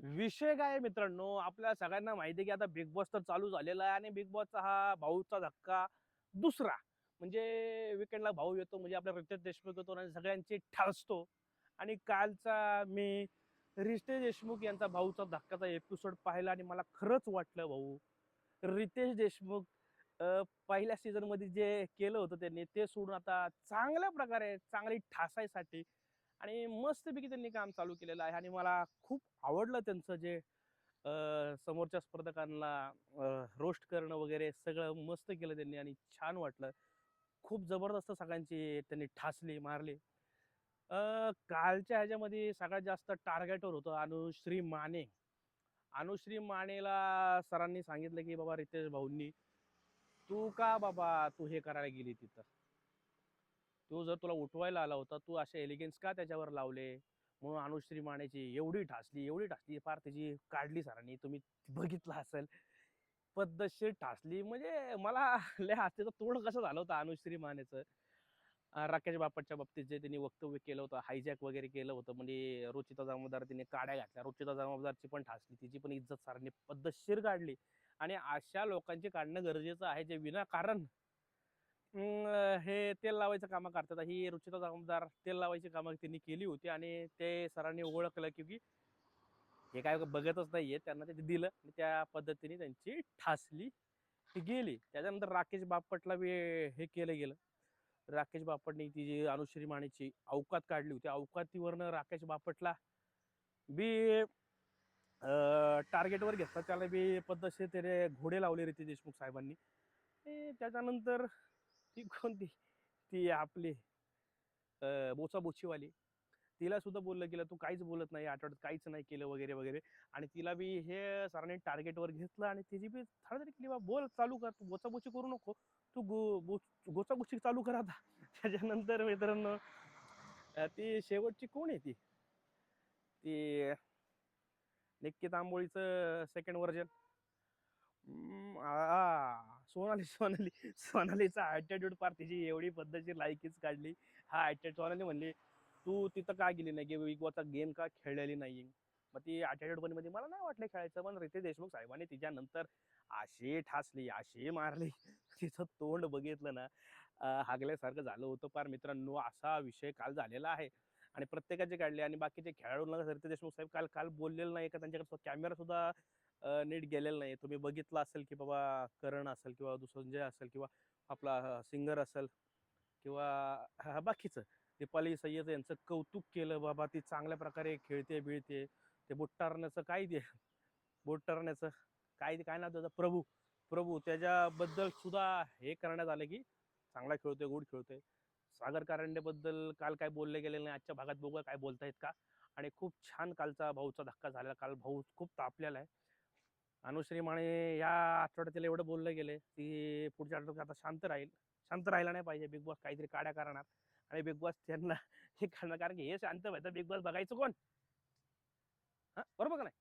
विषय काय मित्रांनो? आपल्या सगळ्यांना माहिती आहे की आता बिग बॉस तर चालू झालेला आहे आणि बिग बॉसचा हा भाऊचा धक्का दुसरा. म्हणजे विकेंडला भाऊ येतो म्हणजे आपला रितेश देशमुख येतो आणि सगळ्यांची ठासतो आणि कालचा मी रितेश देशमुख यांचा भाऊचा धक्काचा एपिसोड पाहिला आणि मला खरंच वाटलं भाऊ रितेश देशमुख पहिल्या सीझनमध्ये जे केलं होतं त्यांनी ते सोडून आता चांगल्या प्रकारे चांगली ठासायसाठी आणि मस्तपैकी त्यांनी काम चालू केलेलं आहे आणि मला खूप आवडलं त्यांचं जे समोरच्या स्पर्धकांना रोस्ट करणं वगैरे सगळं मस्त केलं त्यांनी आणि छान वाटलं. खूप जबरदस्त सगळ्यांची त्यांनी ठासली मारली. कालच्या ह्याच्यामध्ये सगळ्यात जास्त टार्गेटवर होतं अनुश्री माने. अनुश्री मानेला सरांनी सांगितलं की बाबा रितेश भाऊंनी तू का बाबा तू हे करायला गेली तिथं? तो जर तुला उठवायला आला होता तू असे एलिगन्स का त्याच्यावर लावले? म्हणून अनुश्री मानेची एवढी ठासली एवढी ठासली फार त्याची काढली सरांनी तुम्ही बघितलं असेल. पद्धतशीर ठासली म्हणजे मला लय हास्याचं तोंड कसं झालं होतं अनुश्री मानेचं? राकेश बापटच्या बाबतीत जे त्यांनी वक्तव्य केलं होतं हायजॅक वगैरे केलं होतं म्हणजे रुचिता जामदार तिने काड्या घातल्या. रुचिता जामदारची पण ठासली तिची पण इज्जत सरांनी पद्धतशीर काढली. आणि अशा लोकांची काढणं गरजेचं आहे जे विनाकारण हे तेल लावायचं कामं करतात. ही रुचिता जामदार तेल लावायची कामं त्यांनी केली होती आणि ते सरांनी ओळखलं की हे काय बघतच नाहीये. त्यांना ते दिलं आणि त्या पद्धतीने त्यांची ठासली ती गेली. त्याच्यानंतर राकेश बापटला बी हे केलं गेलं. राकेश बापटने ती जी अनुश्री मानेची अवकात काढली होती. अवकातीवरनं राकेश बापटला बी टार्गेटवर घेतला. त्याला बी पद्धतशीर त्याने घोडे लावले रीती देशमुख साहेबांनी. त्याच्यानंतर ती कोणती ती आपली बोचाबोचीवाली. तिला सुद्धा बोललं गेलं तू काहीच बोलत नाही आठवड्यात काहीच नाही केलं वगैरे वगैरे. आणि तिला बी हे सरांनी टार्गेटवर घेतलं आणि तिची बी थोडं केली बा बोल चालू कर. तू बोचाबोची करू नको. तू गो बो गोचागोची चालू कर आता. त्याच्यानंतर मित्रांनो ती शेवटची कोण आहे ती? ती निक्की तांबोळीचं सेकंड व्हर्जन सोनाली सोनाली सोनालीचा ॲटिट्यूड पार तिची एवढी पद्धतशीर लायकीच काढली. हा ॲटिट्यूड सोनाली म्हणली तू तिथं का गेली नाही? की बिग बॉसचा गेम का खेळलेली नाही मग ती ॲटिट्यूडमध्ये मला नाही वाटलं खेळायचं पण रितेश देशमुख साहेबांनी तिच्यानंतर अशी ठासली अशी मारली. तिचं तोंड बघितलं ना हागल्यासारखं झालं होतं पार मित्रांनो. असा विषय काल झालेला आहे. आणि प्रत्येकाचे काढले आणि बाकीचे खेळाडूंना रितेश देशमुख साहेब काल काल बोललेलं नाही का? त्यांच्याकडे कॅमेरा सुद्धा नीट गेलेला नाही तुम्ही बघितलं असेल की बाबा करण असेल किंवा दुसरं संजय असेल किंवा आपला सिंगर असेल किंवा हा, बाकीचं. दीपाली सय्यद यांचं कौतुक केलं बाबा ती चांगल्या प्रकारे खेळते बिळते. ते बुट्टारण्याचं काय ते? बुट्टारण्याचं काय ते काय नाव त्याचा? प्रभू. प्रभू त्याच्याबद्दल सुद्धा हे करण्यात आलं की चांगला खेळतोय गुड खेळतोय. सागर कारंडेबद्दल काल काय बोलले गेले नाही आजच्या भागात बघूया काय बोलतायत का? आणि खूप छान कालचा भाऊचा धक्का झालेला काल भाऊ खूप तापलेला आहे. अनुश्री माने या आठवड्यात तिला एवढं बोललं गेले की पुढच्या आठवड्यात आता शांत राहील. शांत राहिला नाही पाहिजे बिग बॉस काहीतरी काड्या करणार. आणि बिग बॉस त्यांना हे करणार कारण की हे शांत व्हायचं बिग बॉस बघायचं कोण? हा बरोबर का नाही?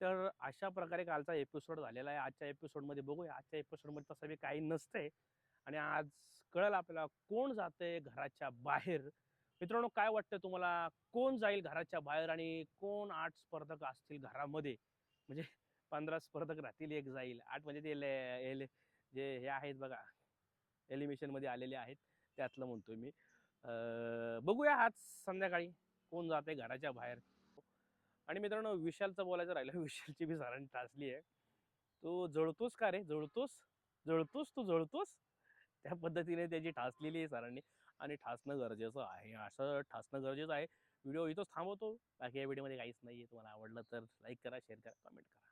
तर अशा प्रकारे कालचा एपिसोड झालेला आहे. आजच्या एपिसोडमध्ये बघूया. आजच्या एपिसोडमध्ये तसं बी काही नसतंय. आणि आज कळलं आपल्याला कोण जाते घराच्या बाहेर? मित्रांनो काय वाटतं तुम्हाला? कोण जाईल घराच्या बाहेर आणि कोण आठ स्पर्धक असतील घरामध्ये? म्हणजे पंधरा स्पर्धक राहतील एक जाईल. आठ म्हणजे ते एल एले- जे हे आहेत बघा एलिमिशनमध्ये आलेले आहेत. त्यातलं म्हणतोय मी. बघूया आज संध्याकाळी कोण जाते घराच्या बाहेर. आणि मित्रांनो विशालचं बोलायचं राहिलं विशालची बी सरांनी टाचली आहे तू जळतोस का रे? जळतोस? जळतोस तू? जळतोस? त्या पद्धतीने त्याची ठासलेली आहे सरांनी आणि ठासणं गरजेचं आहे. असं ठासणं गरजेचं आहे. व्हिडिओ इथंच थांबवतो. बाकी या व्हिडिओमध्ये काहीच नाही आहे तुम्हाला आवडलं तर लाईक करा शेअर करा कमेंट करा.